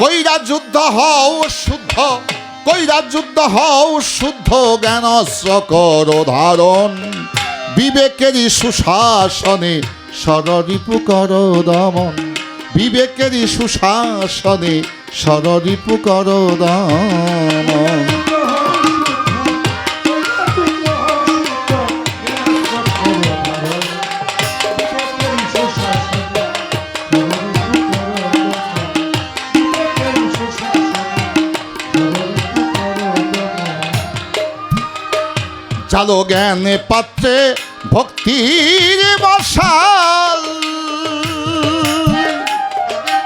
কইরা যুদ্ধ হও শুদ্ধ, কইরা যুদ্ধ হও শুদ্ধ জ্ঞান সকর ধারণ বিবেকেরই সুশাসনে সররিপু কর দমন। বিবেকেরই সুশাসনে সররিপু কর দমন। চালো জ্ঞানে পাত্রে ভক্তির মশাল।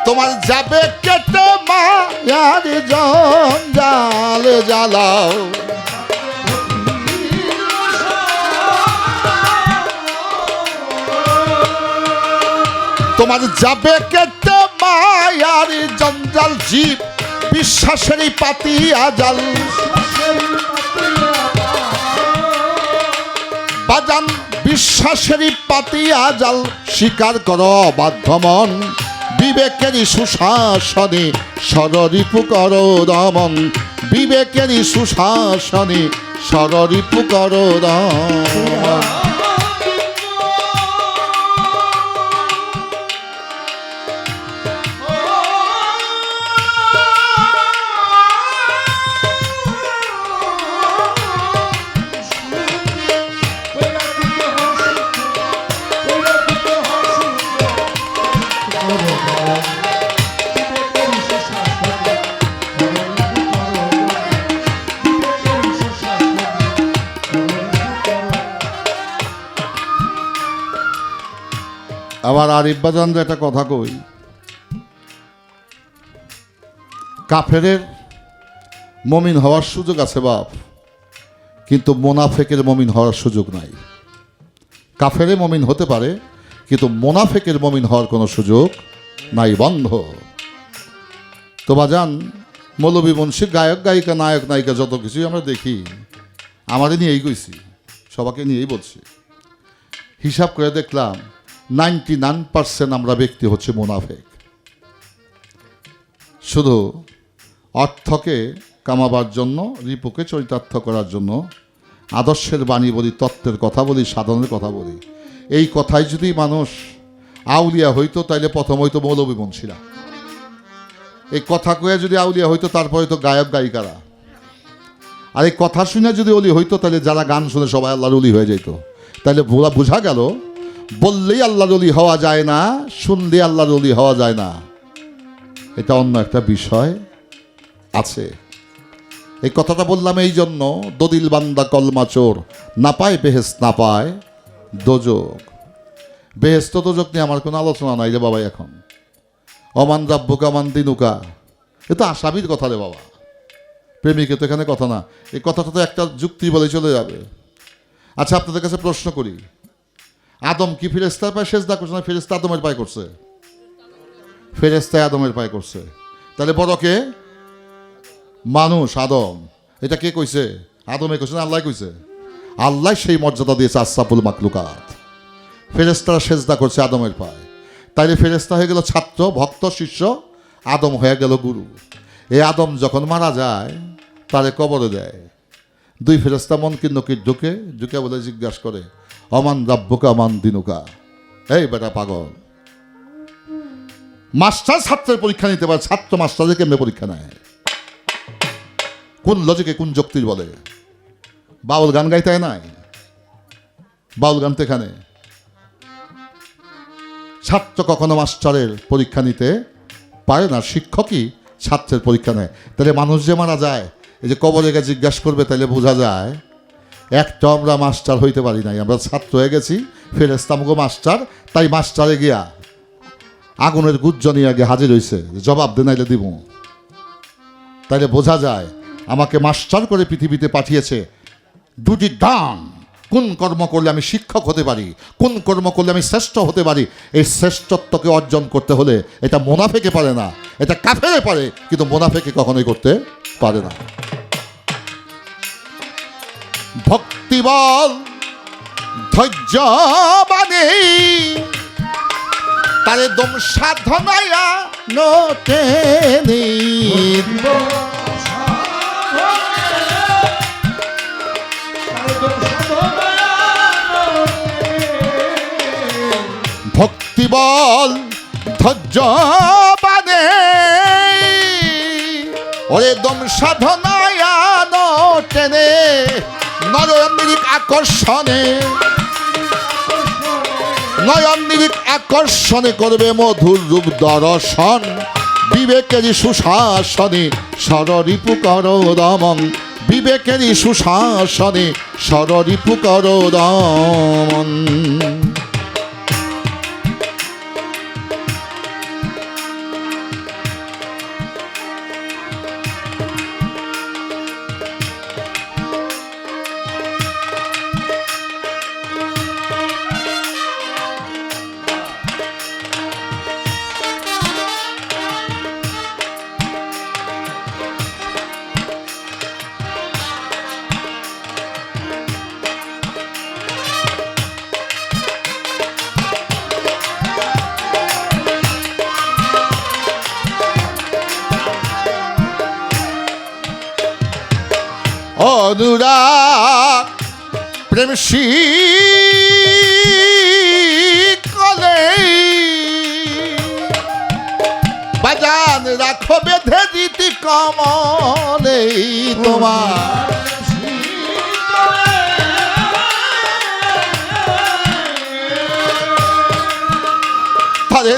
তোমার যাবে কেটে মায়ার জঞ্জাল জ্বালাও। তোমার যাবে কেটে মায়ার জঞ্জাল, জীব, বিশ্বাসেরই পাতিয়া জাল বিশ্বাসেরই পাতিয়া জাল স্বীকার কর বাধ্যমন। বিবেকের সুশাসনে সররিপু কর দমন বিবেকেরই সুশাসনে সররিপু কর দমন আবার আরিফ বাজান একটা কথা কই? কাফেরের মমিন হওয়ার সুযোগ আছে বাপ, কিন্তু মোনাফেকের মমিন হওয়ার সুযোগ নাই। কাফেরে মমিন হতে পারে, কিন্তু মোনাফেকের মমিন হওয়ার কোনো সুযোগ নাই, বন্ধ। তো বাজান মৌলবী বংশী গায়ক, গায়িকা, নায়ক, নায়িকা যত কিছুই আমরা দেখি, আমাদের নিয়েই কইছি, সবাকে নিয়েই বলছি। হিসাব করে দেখলাম নাইনটি নাইন পার্সেন্ট আমরা ব্যক্তি হচ্ছে মুনাফেক। শুধু অর্থকে কামাবার জন্য, রিপুকে চরিতার্থ করার জন্য, আদর্শের বাণী বলি, তত্ত্বের কথা বলি, সাধনের কথা বলি। এই কথাই যদি মানুষ আউলিয়া হইতো, তাইলে প্রথম হইতো মৌলবী বংশীরা এই কথা কয়ে যদি আউলিয়া হইতো, তারপরে তো গায়ক গায়িকারা। আর এই কথা শুনে যদি অলি হইতো তাহলে যারা গান শুনে সবাই আল্লাহর অলি হয়ে যেত তাহলে বোঝা গেল বললেই আল্লাহর অলি হওয়া যায় না শুনলে আল্লাহর অলি হওয়া যায় না। এটা অন্য একটা বিষয় আছে। এই কথাটা বললাম এই জন্য দদিল বান্দা কলমা চোর, না পায় বেহেস না পায়, দোজক। বেহেস্ত দোজক নিয়ে আমার কোনো আলোচনা নাই রে বাবা এখন। অমান রাব্বুকা মান দিনুকা। এ তো আসামির কথা রে বাবা। প্রেমিকে তো এখানে কথা না। এই কথাটা তো একটা যুক্তি বলে চলে যাবে। আচ্ছা আপনাদের কাছে প্রশ্ন করি। আদম কি ফেরেস্তার পায়ে সেজদা করছে না ফেরেস্তা আদমের পায়ে করছে? ফেরেস্তায় আদমের পায়ে করছে। তাহলে বড় কে? মানুষ, আদম। এটা কে কইছে? আদমে কইছে না আল্লাহ কইছে? আল্লাহ সেই মর্যাদা দিয়েছে আসাফুল মাকলুকাত ফেরেস্তারা সেজদা করছে আদমের পায়ে। তাইলে ফেরেস্তা হয়ে গেল ছাত্র, ভক্ত, শিষ্য, আদম হয়ে গেল গুরু। এই আদম যখন মারা যায়, তারে কবরে দেয়। দুই ফেরেস্তা মন কি নকির ঢুকে ঢুকে বলে জিজ্ঞাসা করে অমান রাব্বুকা অমান দিনুকা। এই বেটা পাগল। মাস্টার ছাত্রের পরীক্ষা নিতে পারে, ছাত্র মাস্টারের কেমনে পরীক্ষা নেয়? কোন লজিকে কোন যুক্তির বলে? বাউল গান গাইতে নাই? বাউল গান তো এখানে। ছাত্র কখনো মাস্টারের পরীক্ষা নিতে পারে না, শিক্ষকই ছাত্রের পরীক্ষা নেয়। তাহলে মানুষ যে মারা যায়, এই যে কবরে জিজ্ঞাসা করবে, তাহলে বোঝা যায় একটা আমরা মাস্টার হইতে পারি নাই। আমরা ছাত্র হয়ে গেছি ফেরেস্তামগো মাস্টার, তাই মাস্টারে গিয়া আগুনের গুজ্জ নিয়ে আগে হাজির হয়েছে জবাব দে নাইলে দিব তাইলে বোঝা যায়, আমাকে মাস্টার করে পৃথিবীতে পাঠিয়েছে দুটি ডান কোন কর্ম করলে আমি শিক্ষক হতে পারি? কোন কর্ম করলে আমি শ্রেষ্ঠ হতে পারি? এই শ্রেষ্ঠত্বকে অর্জন করতে হলে এটা মোনাফেকে পারে না, এটা কাফেরে পারে, কিন্তু মোনাফেকে কখনোই করতে পারে না। ভক্তিবল ধৈর্য তারে দম সাধনায়া নটেনি ভক্তি বল ধৈর্য ওরে দম সাধনায় নয়ন নিরিক আকর্ষণে। নয়ন নিরিক আকর্ষণে করবে মধুর রূপ দর্শন। বিবেকেরই সুশাসনে সররিপু কর দমন। বিবেকেরই সুশাসনে সররিপু কর দমন। অনুরাগ প্রেম কলে বাজান রাখো বেঁধে দিতি কমলে তোমার।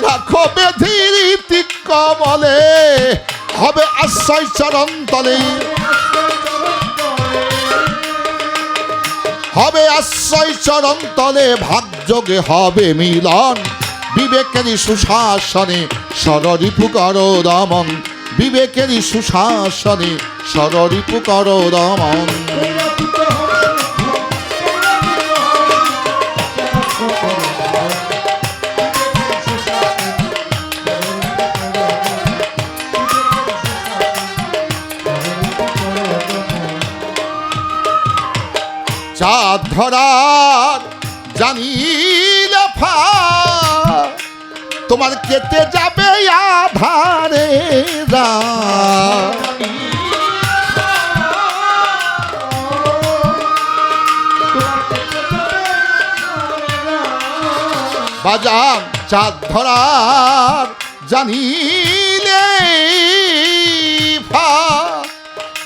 রাখো বেঁধে রীতি কমলে। হবে আশ্রয় চরণ তলে। হবে আশ্রয় চরণ তলে ভাগযোগে হবে মিলন। বিবেকেরই সুশাসনে সররিপু কর দমন। বিবেকেরই সুশাসনে সররিপু কর দমন। চাঁদ ধরার জানিলে তোমার কেটে যাবে আধারে রাত। বাজান চাঁদ ধরার জানিলে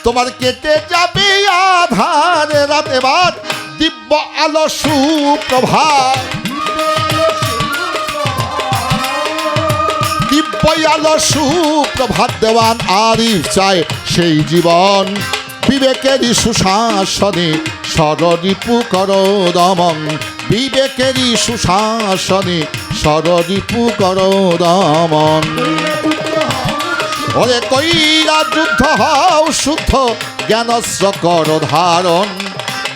তোমার কেটে যাবে আধার রাতে বাদ দিব্য আলো সুপ্রভাত। দিব্য আলো সুপ্রভাত দেওয়ান আরিফ চায় সেই জীবন। বিবেকেরই সুশাসনে সররিপু কর দমন। বিবেকেরই সুশাসনে সররিপু কর দমন। ওরে কইরা যুদ্ধ হও, শুদ্ধ জ্ঞানস্র কর ধারণ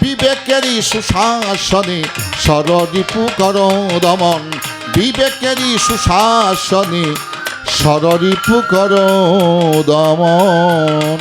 বিবেকেরই সুশাসনে সররিপু কর দমন। বিবেকেরই সুশাসনে সররিপু কর দমন।